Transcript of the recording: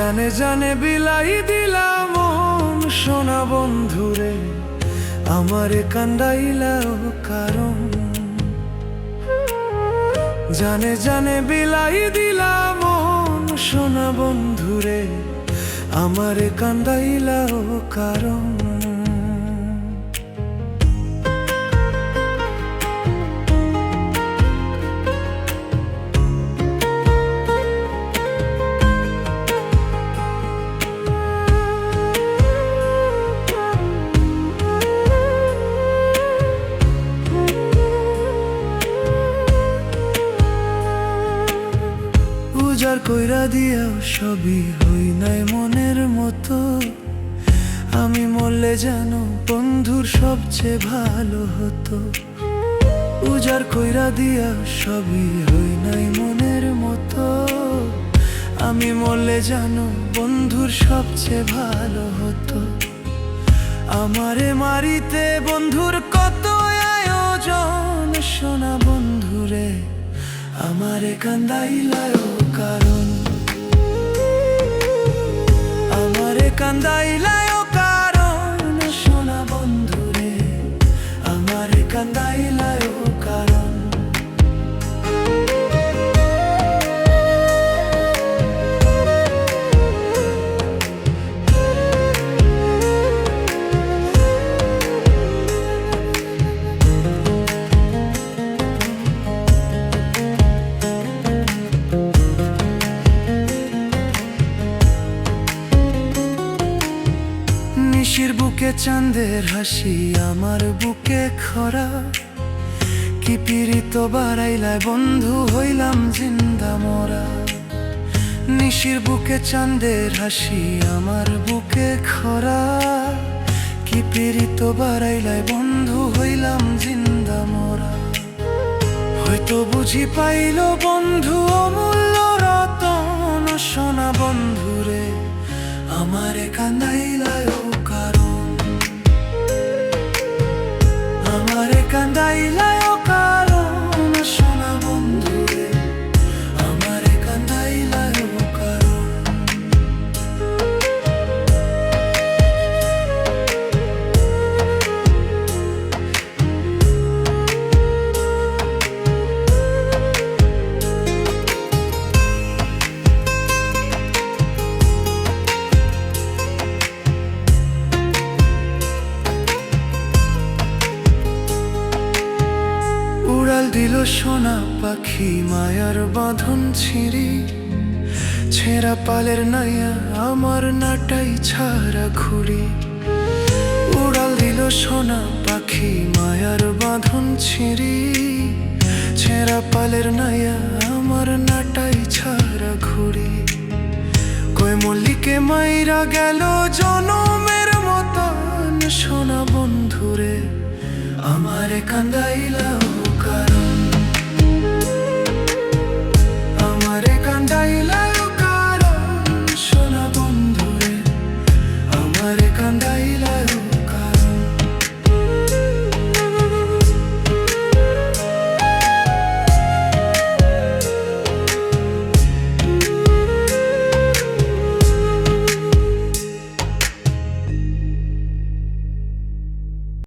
জানে জানে বিলাই দিলাম সোনা বন্ধুরে, আমারে কান্দাইলাও কারণ। জানে জানে বিলাই দিলাম সোনা বন্ধুরে, আমারে কান্দাইলাও কারণ। উজার কইরা দিয়াও সবই হই নাই মনের মতো। আমি মরলে জানো বন্ধুর সবচেয়ে ভালো হতো। উজার কইরা দিয়া সবই হই নাই মনের মতো। আমি মরলে জানো বন্ধুর সবচেয়ে ভালো হতো। আমারে মারিতে বন্ধুর আমারে কান্দাইলায় কারণ আমারে কান্দাইলায় কারণ শোনা বন্ধুরে আমারে কান্দাইলায় নিশির বুকে চাঁদের হাসি, আমার বুকে খরা। কি পীড়িত বাড়াইলায় বন্ধু হইলাম জিন্দা মরা। নিশির বুকে চাঁদের হাসি, আমার বুকে খরা। কি পীড়িত বাড়াইলায় বন্ধু হইলাম জিন্দা মরা। হয়তো বুঝি পাইল বন্ধু আমারে কান্দাইলায় কারণ উড়াল দিল সোনা পাখি, মায়ার বাঁধন ছিঁড়ি। ছেঁড়া পালের নাইয়া আমার নাটাই ছাড়া ঘুরি। উড়াল দিল সোনা পাখি, মায়ার বাঁধন ছিঁড়ি। ছেঁড়া পালের নাইয়া আমার নাটাই ছাড়া ঘুরি। কই মল্লিকে মাইরা গেল জনমের মতন সোনা বন্ধুরে। আমারে কান্দাইলাও